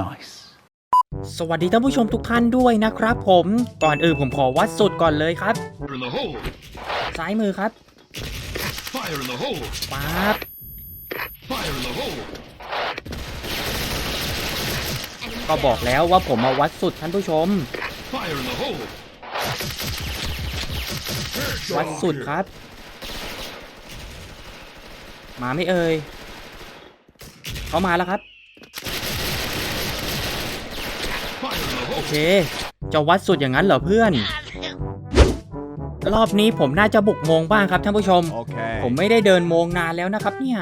Nice. สวัสดีท่านผู้ชมทุกท่านด้วยนะครับผมก่อนอื่นผมขอวัดสุดก่อนเลยครับ Fire in the hole! ซ้ายมือครับ Fire in the hole! ปั๊บ Fire in the hole! ก็บอกแล้วว่าผมมาวัดสุดท่านผู้ชม Fire in the hole! วัดสุดครับ มาไม่เอ่ย เขามาแล้วครับ Fire in the โอ hole! เค จะวัดสุดอย่างนั้นเหรอเพื่อน รอบนี้ผมน่าจะบุกโมงบ้างครับท่านผู้ชม Okay. ผมไม่ได้เดินโมงนานแล้วนะครับเนี่ย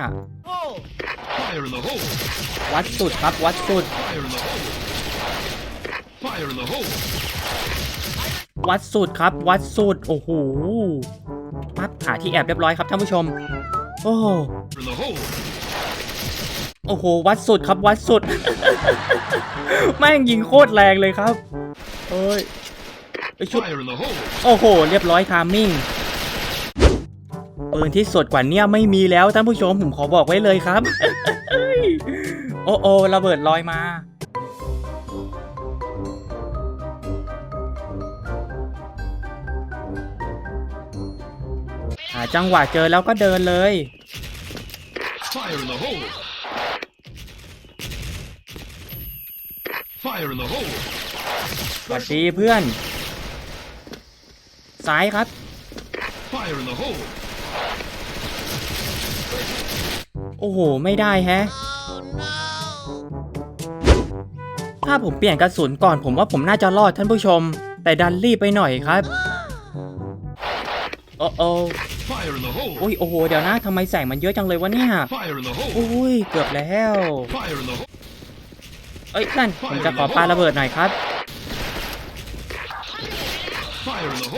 Fire in the hole! วัดสุดครับวัดสุด Fire in the hole! Fire in the hole! วัดสุดครับวัดสุด โอ้โหปั๊บหาที่แอบเรียบร้อยครับท่านผู้ชม โอ้ In the hole! โอ้โห วัดสุดครับวัดสุด แม่งยิงโคตรแรงเลยครับเอ้ยไอชุดโอ้โห เรียบร้อยทามมิ่งปืนที่สดกว่าเนี้ยไม่มีแล้วท่านผู้ชมผมขอบอกไว้เลยครับ โอ้โอระเบิดลอยมา หาจังหวะเจอแล้วก็เดินเลย Fire in the hole! Fire in the hole! สวัสดีเพื่อน ซ้ายครับ Fire in the hole! โอ้โห ไม่ได้แฮะ ถ้าผมเปลี่ยนกระสุนก่อนผมว่าผมน่าจะรอดท่านผู้ชม แต่ดันรีบไปหน่อยครับ โอ้โอ้ Fire in the hole! อุ้ยโอ้โห เดี๋ยวนะทำไมแสงมันเยอะจังเลยวะเนี่ย Fire in the hole! อุ้ย เกือบแล้ว Fire in the hole! เอ้ยนั่นผมจะขอปาระเบิดหน่อยครับ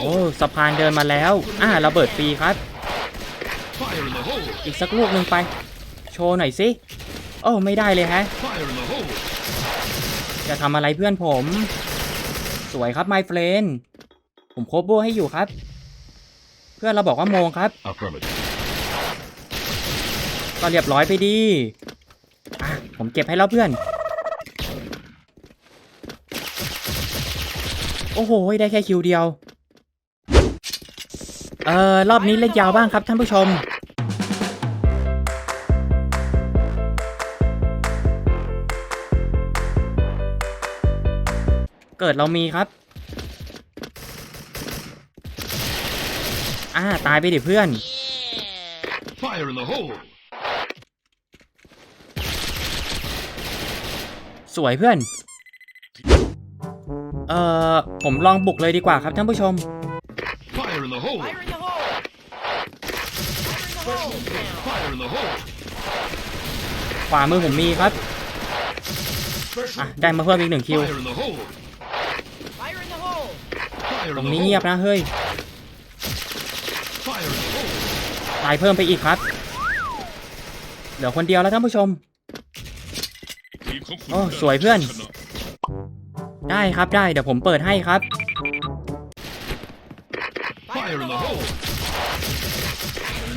โอ้สะพานเดินมาแล้ว อ่าระเบิดฟรีครับ อีกสักลูกหนึ่งไป โชว์หน่อยสิโอ้ไม่ได้เลยฮะ จะทำอะไรเพื่อนผม สวยครับ my friend ผมโคบโบให้อยู่ครับ เพื่อนเราบอกว่าโมงครับ ก็เรียบร้อยไปดีอะผมเก็บให้แล้วเพื่อน โอ้โห ได้แค่คิวเดียว เอ่อ รอบนี้เล่นยาวบ้างครับท่านผู้ชม เกิดเรามีครับ อ่า ตายไปดิเพื่อน Fire in the hole! สวยเพื่อน เอ่อ ผมลองบุกเลยดีกว่าครับท่านผู้ชม Fire in the hole! Fire in the hole! Fire in the hole! Fire in the hole! ขวามือผมมีครับอะได้มาเพิ่มอีกหนึ่งคิว Fire in the hole! Fire in the hole! Fire ตร in ง the นี้เงียบ hole! นะเฮ้ย Fire in the hole! ตายเพิ่มไปอีกครับ เหลือคนเดียวแล้วท่านผู้ชม ทีมของคุณโอ้สวยเพื่อน ได้ ครับได้เดี๋ยวผมเปิดให้ครับ Fire in the hole!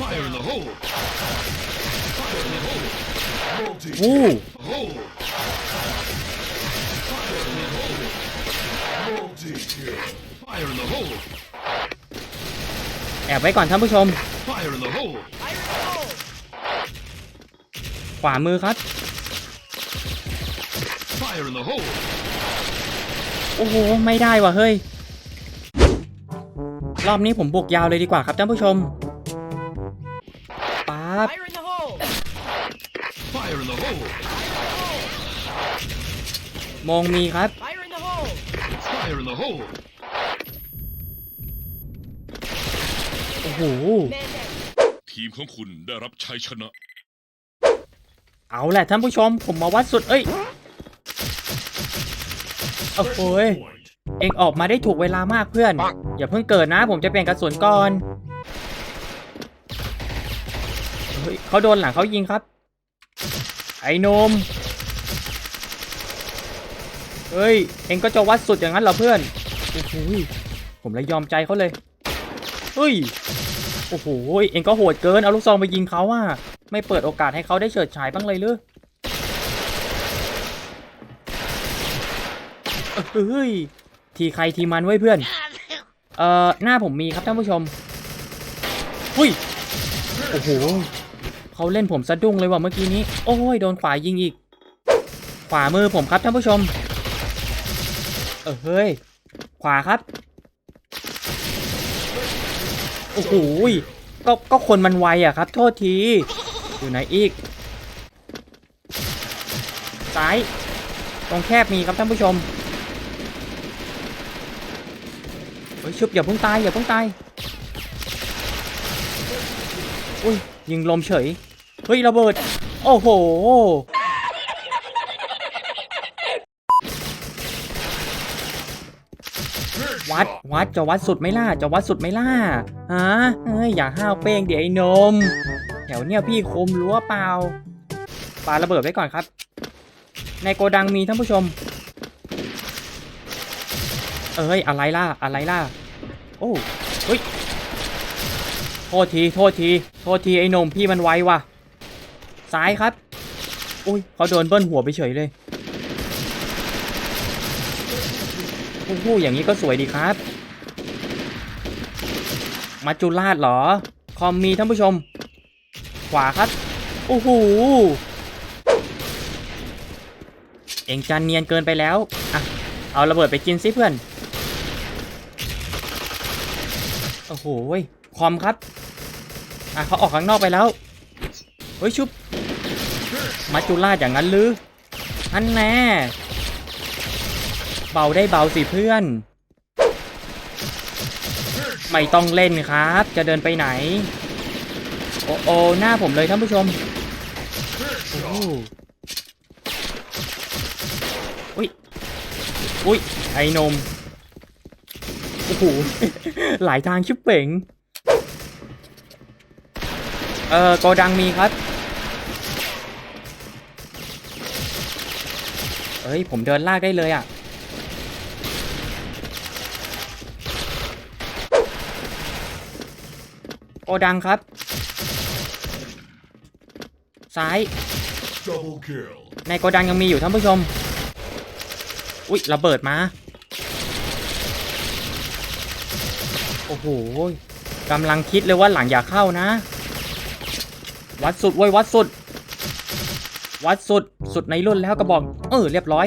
Fire in the hole! Fire in the hole! วู้ Hole! ไ Fire in the hole! แอบไว้ก่อนท่านผู้ชม Fire in the hole! Fire in the hole! ขวามือครับ Fire in the hole! โอ้โห ไม่ได้ว่ะเฮ้ย รอบนี้ผมบุกยาวเลยดีกว่าครับท่านผู้ชมปั๊บ Fire in the hole! Fire in the hole! มองมีครับ Fire in the hole! Fire in the hole! โอ้โห Man down! ทีมของคุณได้รับชัยชนะ เอาแหละท่านผู้ชม ผมมาวัดสุด เอ้ย โอ้โหเองออกมาได้ถูกเวลามากเพื่อน อย่าเพิ่งเกิดนะ ผมจะเปลี่ยนกระสุนก่อนเฮ้ยเขาโดนหลังเขายิงครับ ไอ้นมเฮ้ย เองก็จะวัดสุดอย่างนั้นเหรอเพื่อนโอ้โหยผมเลยยอมใจเขาเลยเฮ้ยโอ้โหเองก็โหดเกินเอาลูกซองไปยิงเขาอะไม่เปิดโอกาสให้เขาได้เฉิดฉายบ้างเลยหรือ เฮ้ย ทีใครทีมันไว้เพื่อน เอ่อ หน้าผมมีครับท่านผู้ชมหุ้ย โอ้โหเขาเล่นผมสะดุ้งเลยว่ะเมื่อกี้นี้ โอ้ย โดนขวายิงอีก ขวามือผมครับท่านผู้ชม เออเฮ้ย ขวาครับ โอ้โหก็ก็คนมันไวอะครับ โทษที อยู่ไหนอีก ซ้าย ตรงแคบมีครับท่านผู้ชม เฮ้ยชุบอย่าเพิ่งตายอย่าเพิ่งตายอุ้ยยิงลมเฉยเฮ้ยระเบิด โอ้โหวัดวัดจะวัดสุดไหมล่ะจะวัดสุดไหมล่ะฮะเอ้ยอย่าห้าวเป้งเดี๋ยวไอ้นม แถวเนี้ยพี่คมรั้วเปล่าปาระเบิดไว้ก่อนครับ ในโกดังมีท่านผู้ชม เอ้ยอะไรล่ะอะไรล่ะโอ้เฮ้ยโทษทีโทษทีโทษทีไอ้นมพี่มันไวว่ะซ้ายครับอุ้ยเขาโดนเบิ้ลหัวไปเฉยเลยโอ้โหอย่างนี้ก็สวยดีครับมาจุลาดเหรอ คอมมีท่านผู้ชม ขวาครับ โอ้โห เองจันเนียนเกินไปแล้ว อะ เอาระเบิดไปกินสิเพื่อน โอ้โหยคอมครับ อะเขาออกข้างนอกไปแล้ว เฮ้ยชุบ มาจุลาอย่างนั้นหรืออันแน่เบาได้เบาสิเพื่อน ไม่ต้องเล่นครับ จะเดินไปไหน โอ้โอหน้าผมเลยท่านผู้ชมโอ้โอุ้ยอุ้ยไอ้นม โอ้โห หลายทางชิบเป่ง เออโกดังมีครับเอ้ย ผมเดินลากได้เลยอะ โกดังครับ ซ้าย Double kill. ในโกดังยังมีอยู่ท่านผู้ชม อุ๊ยระเบิดมา โอ้โหกำลังคิดเลยว่าหลังอย่าเข้านะ วัดสุดเว้ยวัดสุด วัดสุดสุดในรุ่นแล้วก็บอก เออ เรียบร้อย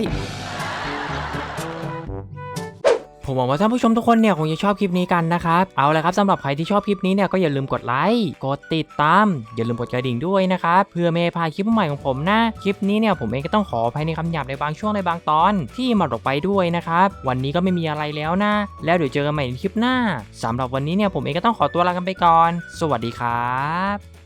ผมหวังว่าท่านผู้ชมทุกคนเนี่ยคงจะชอบคลิปนี้กันนะครับ เอาละครับสำหรับใครที่ชอบคลิปนี้เนี่ยก็อย่าลืมกดไลค์ กดติดตาม อย่าลืมกดกระดิ่งด้วยนะครับเพื่อไม่ให้พลาดคลิปใหม่ของผมนะ คลิปนี้เนี่ยผมเองก็ต้องขออภัยในคำหยาบในบางช่วงในบางตอน ที่มาออกไปด้วยนะครับ วันนี้ก็ไม่มีอะไรแล้วนะ แล้วเดี๋ยวเจอกันใหม่ในคลิปหน้าสำหรับวันนี้เนี่ยผมเองก็ต้องขอตัวลากันไปก่อน สวัสดีครับ